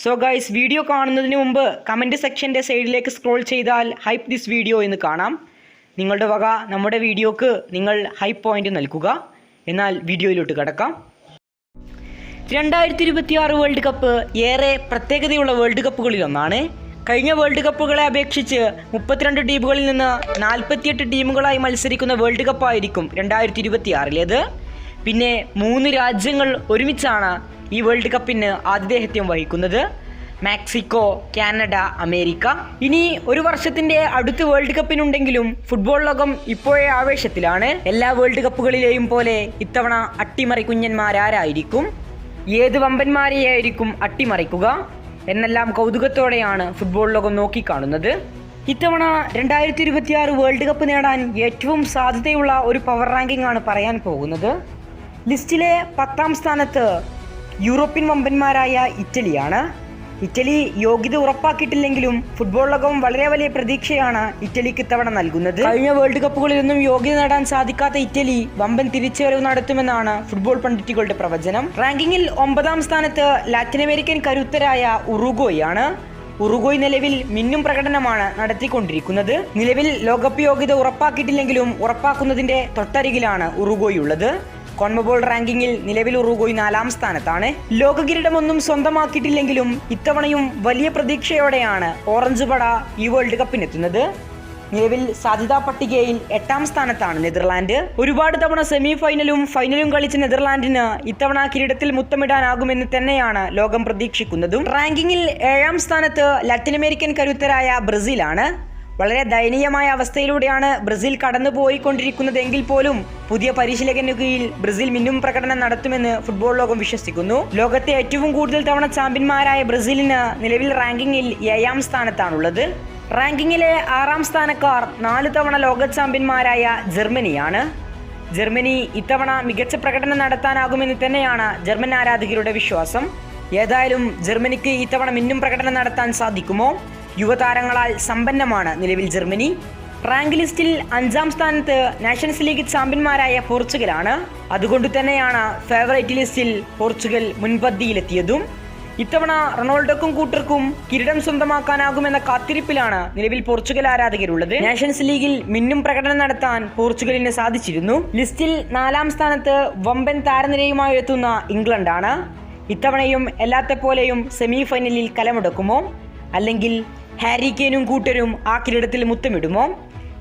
So guys video കാണുന്നതിന് മുമ്പ് comment സെക്ഷന്റെ സൈഡിലേക്ക് സ്ക്രോൾ ചെയ്താൽ ഹൈപ്പ് ദിസ് വീഡിയോ എന്ന് കാണാം. നിങ്ങളുടെ വക നമ്മുടെ വീഡിയോക്ക് നിങ്ങൾ ഹൈപ്പ് പോയിന്റ് നൽകുക. എന്നാൽ വീഡിയോയിലോട്ട് കിടക്കാം. രണ്ടായിരത്തി ഇരുപത്തി ആറ് വേൾഡ് കപ്പ് ഏറെ പ്രത്യേകതയുള്ള വേൾഡ് കപ്പുകളിലൊന്നാണ് കഴിഞ്ഞ വേൾഡ് കപ്പുകളെ അപേക്ഷിച്ച് മുപ്പത്തിരണ്ട് ടീമുകളിൽ നിന്ന് നാൽപ്പത്തിയെട്ട് ടീമുകളായി മത്സരിക്കുന്ന വേൾഡ് കപ്പായിരിക്കും രണ്ടായിരത്തി ഇരുപത്തി ആറിലേത് പിന്നെ മൂന്ന് രാജ്യങ്ങൾ ഒരുമിച്ചാണ് ഈ വേൾഡ് കപ്പിന് ആതിഥേയത്വം വഹിക്കുന്നത്. Mexico Canada America. ഇനി ഒരു വർഷത്തിന്റെ അടുത്ത വേൾഡ് കപ്പിനുണ്ടെങ്കിലും ഫുട്ബോൾ ലോകം ഇപ്പോഴേ ആവേശത്തിലാണ്. എല്ലാ വേൾഡ് കപ്പുകളിലെയും പോലെ ഇത്തവണ അട്ടിമറി കുഞ്ഞന്മാരാരായിരിക്കും. ഏത് വമ്പന്മാരെയായിരിക്കും അട്ടിമറിക്കുക എന്നെല്ലാം കൗതുകത്തോടെയാണ് ഫുട്ബോൾ ലോകം നോക്കിക്കാണുന്നത്. ഇത്തവണ രണ്ടായിരത്തി ഇരുപത്തിയാറ് വേൾഡ് കപ്പ് നേടാൻ ഏറ്റവും സാധ്യതയുള്ള ഒരു പവർ റാങ്കിംഗ് ആണ് പറയാൻ പോകുന്നത്. ലിസ്റ്റിലെ പത്താം സ്ഥാനത്ത് യൂറോപ്യൻ വമ്പന്മാരായ ഇറ്റലിയാണ്. ഇറ്റലി യോഗ്യത ഉറപ്പാക്കിയിട്ടില്ലെങ്കിലും ഫുട്ബോൾ ലോകം വളരെ വലിയ പ്രതീക്ഷയാണ് ഇറ്റലിക്ക് ഇത്തവണ നൽകുന്നത്. കഴിഞ്ഞ വേൾഡ് കപ്പുകളിലൊന്നും യോഗ്യത നേടാൻ സാധിക്കാത്ത ഇറ്റലി വമ്പൻ തിരിച്ചുവരവ് നടത്തുമെന്നാണ് ഫുട്ബോൾ പണ്ഡിറ്റുകളുടെ പ്രവചനം. റാങ്കിങ്ങിൽ ഒമ്പതാം സ്ഥാനത്ത് ലാറ്റിൻ അമേരിക്കൻ കരുത്തരായ ഉറുഗോയാണ് ഉറുഗോയ് നിലവിൽ മിന്നും പ്രകടനമാണ് നടത്തിക്കൊണ്ടിരിക്കുന്നത്. നിലവിൽ ലോകകപ്പ് യോഗ്യത ഉറപ്പാക്കിയിട്ടില്ലെങ്കിലും ഉറപ്പാക്കുന്നതിന്റെ തൊട്ടരികിലാണ് ഉറുഗോയ് ഉള്ളത്. കോൺമബോൾ റാങ്കിങ്ങിൽ നിലവിൽ ഉറുഗോയ് നാലാം സ്ഥാനത്താണ്. ലോക കിരീടമൊന്നും സ്വന്തമാക്കിയിട്ടില്ലെങ്കിലും ഇത്തവണയും വലിയ പ്രതീക്ഷയോടെയാണ് ഓറഞ്ച് പട ഈ വേൾഡ് കപ്പിനെത്തുന്നത്. നിലവിൽ സാധ്യതാ പട്ടികയിൽ എട്ടാം സ്ഥാനത്താണ് നെതർലാൻഡ്. ഒരുപാട് തവണ സെമി ഫൈനലും ഫൈനലും കളിച്ച നെതർലാൻഡിന് ഇത്തവണ കിരീടത്തിൽ മുത്തമിടാനാകുമെന്ന് തന്നെയാണ് ലോകം പ്രതീക്ഷിക്കുന്നതും. റാങ്കിങ്ങിൽ ഏഴാം സ്ഥാനത്ത് ലാറ്റിൻ അമേരിക്കൻ കരുത്തരായ ബ്രസീലാണ്. വളരെ ദയനീയമായ അവസ്ഥയിലൂടെയാണ് ബ്രസീൽ കടന്നുപോയിക്കൊണ്ടിരിക്കുന്നതെങ്കിൽ പോലും പുതിയ പരിശീലകന് കീഴിൽ ബ്രസീൽ മിന്നും പ്രകടനം നടത്തുമെന്ന് ഫുട്ബോൾ ലോകം വിശ്വസിക്കുന്നു. ലോകത്തെ ഏറ്റവും കൂടുതൽ തവണ ചാമ്പ്യന്മാരായ ബ്രസീലിന് നിലവിൽ റാങ്കിങ്ങിൽ ഏഴാം സ്ഥാനത്താണുള്ളത്. റാങ്കിങ്ങിലെ ആറാം സ്ഥാനക്കാർ നാല് തവണ ലോക ചാമ്പ്യന്മാരായ ജർമ്മനിയാണ്. ജർമ്മനി ഇത്തവണ മികച്ച പ്രകടനം നടത്താനാകുമെന്ന് തന്നെയാണ് ജർമ്മൻ ആരാധകരുടെ വിശ്വാസം. ഏതായാലും ജർമ്മനിക്ക് ഇത്തവണ മിന്നും പ്രകടനം നടത്താൻ സാധിക്കുമോ? യുവതാരങ്ങളാൽ സമ്പന്നമാണ് നിലവിൽ ജർമ്മനി. റാങ്ക് ലിസ്റ്റിൽ അഞ്ചാം സ്ഥാനത്ത് നാഷൻസ് ലീഗ് ചാമ്പ്യന്മാരായ പോർച്ചുഗലാണ്. അതുകൊണ്ട് തന്നെയാണ് ഫേവറേറ്റ് ലിസ്റ്റിൽ പോർച്ചുഗൽ മുൻപന്തിയിലെത്തിയതും. ഇത്തവണ റൊണാൾഡോക്കും കൂട്ടർക്കും കിരീടം സ്വന്തമാക്കാനാകുമെന്ന കാത്തിരിപ്പിലാണ് നിലവിൽ പോർച്ചുഗൽ ആരാധകരുള്ളത്. നാഷൻസ് ലീഗിൽ മിന്നും പ്രകടനം നടത്താൻ പോർച്ചുഗലിന് സാധിച്ചിരുന്നു. ലിസ്റ്റിൽ നാലാം സ്ഥാനത്ത് വമ്പൻ താരനിരയുമായി എത്തുന്ന ഇംഗ്ലണ്ടാണ്. ഇത്തവണയും എല്ലാത്തെപ്പോലെയും സെമി ഫൈനലിൽ കലമുടക്കുമോ? അല്ലെങ്കിൽ ഹാരി കെയിനും കൂട്ടരും ആ കിരീടത്തിൽ മുത്തമിടുമോ?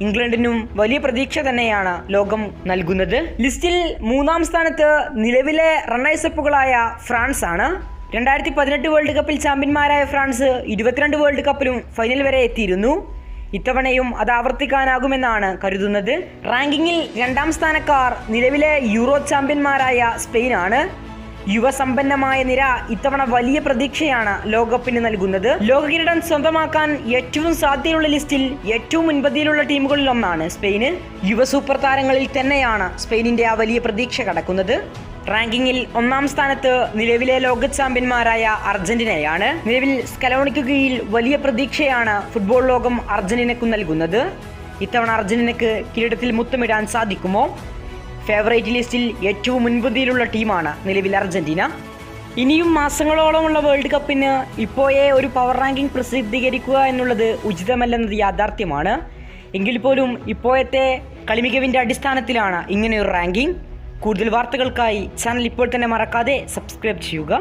ഇംഗ്ലണ്ടിനും വലിയ പ്രതീക്ഷ തന്നെയാണ് ലോകം നൽകുന്നത്. ലിസ്റ്റിൽ മൂന്നാം സ്ഥാനത്ത് നിലവിലെ റണ്ണേഴ്സപ്പുകളായ ഫ്രാൻസ് ആണ് രണ്ടായിരത്തി പതിനെട്ട് വേൾഡ് കപ്പിൽ ചാമ്പ്യന്മാരായ ഫ്രാൻസ് ഇരുപത്തിരണ്ട് വേൾഡ് കപ്പിലും ഫൈനൽ വരെ എത്തിയിരുന്നു. ഇത്തവണയും അത് ആവർത്തിക്കാനാകുമെന്നാണ് കരുതുന്നത്. റാങ്കിങ്ങിൽ രണ്ടാം സ്ഥാനക്കാർ നിലവിലെ യൂറോ ചാമ്പ്യന്മാരായ സ്പെയിനാണ്. യുവസമ്പന്നമായ നിര ഇത്തവണ വലിയ പ്രതീക്ഷയാണ് ലോകകപ്പിന് നൽകുന്നത്. ലോക കിരീടം സ്വന്തമാക്കാൻ ഏറ്റവും സാധ്യതയുള്ള ലിസ്റ്റിൽ ഏറ്റവും മുൻപതിയിലുള്ള ടീമുകളിൽ ഒന്നാണ് സ്പെയിന്. യുവ സൂപ്പർ താരങ്ങളിൽ തന്നെയാണ് സ്പെയിനിന്റെ ആ വലിയ പ്രതീക്ഷ കടക്കുന്നത്. റാങ്കിങ്ങിൽ ഒന്നാം സ്ഥാനത്ത് നിലവിലെ ലോക ചാമ്പ്യന്മാരായ അർജന്റീനയാണ്. നിലവിൽ സ്കലോണിക്ക് കീഴിൽ വലിയ പ്രതീക്ഷയാണ് ഫുട്ബോൾ ലോകം അർജന്റീനയ്ക്ക് നൽകുന്നത്. ഇത്തവണ അർജന്റീനയ്ക്ക് കിരീടത്തിൽ മുത്തമിടാൻ സാധിക്കുമോ? ഫേവറേറ്റ് ലിസ്റ്റിൽ ഏറ്റവും മുൻപന്തിയിലുള്ള ടീമാണ് നിലവിൽ അർജന്റീന. ഇനിയും മാസങ്ങളോളമുള്ള വേൾഡ് കപ്പിന് ഇപ്പോഴേ ഒരു പവർ റാങ്കിംഗ് പ്രസിദ്ധീകരിക്കുക എന്നുള്ളത് ഉചിതമല്ലെന്നത് യാഥാർത്ഥ്യമാണ്. എങ്കിൽ പോലും ഇപ്പോഴത്തെ കളിമികവിന്റെ അടിസ്ഥാനത്തിലാണ് ഇങ്ങനെയൊരു റാങ്കിംഗ് കൂടുതൽ വാർത്തകൾക്കായി ചാനൽ ഇപ്പോൾ തന്നെ മറക്കാതെ സബ്സ്ക്രൈബ് ചെയ്യുക.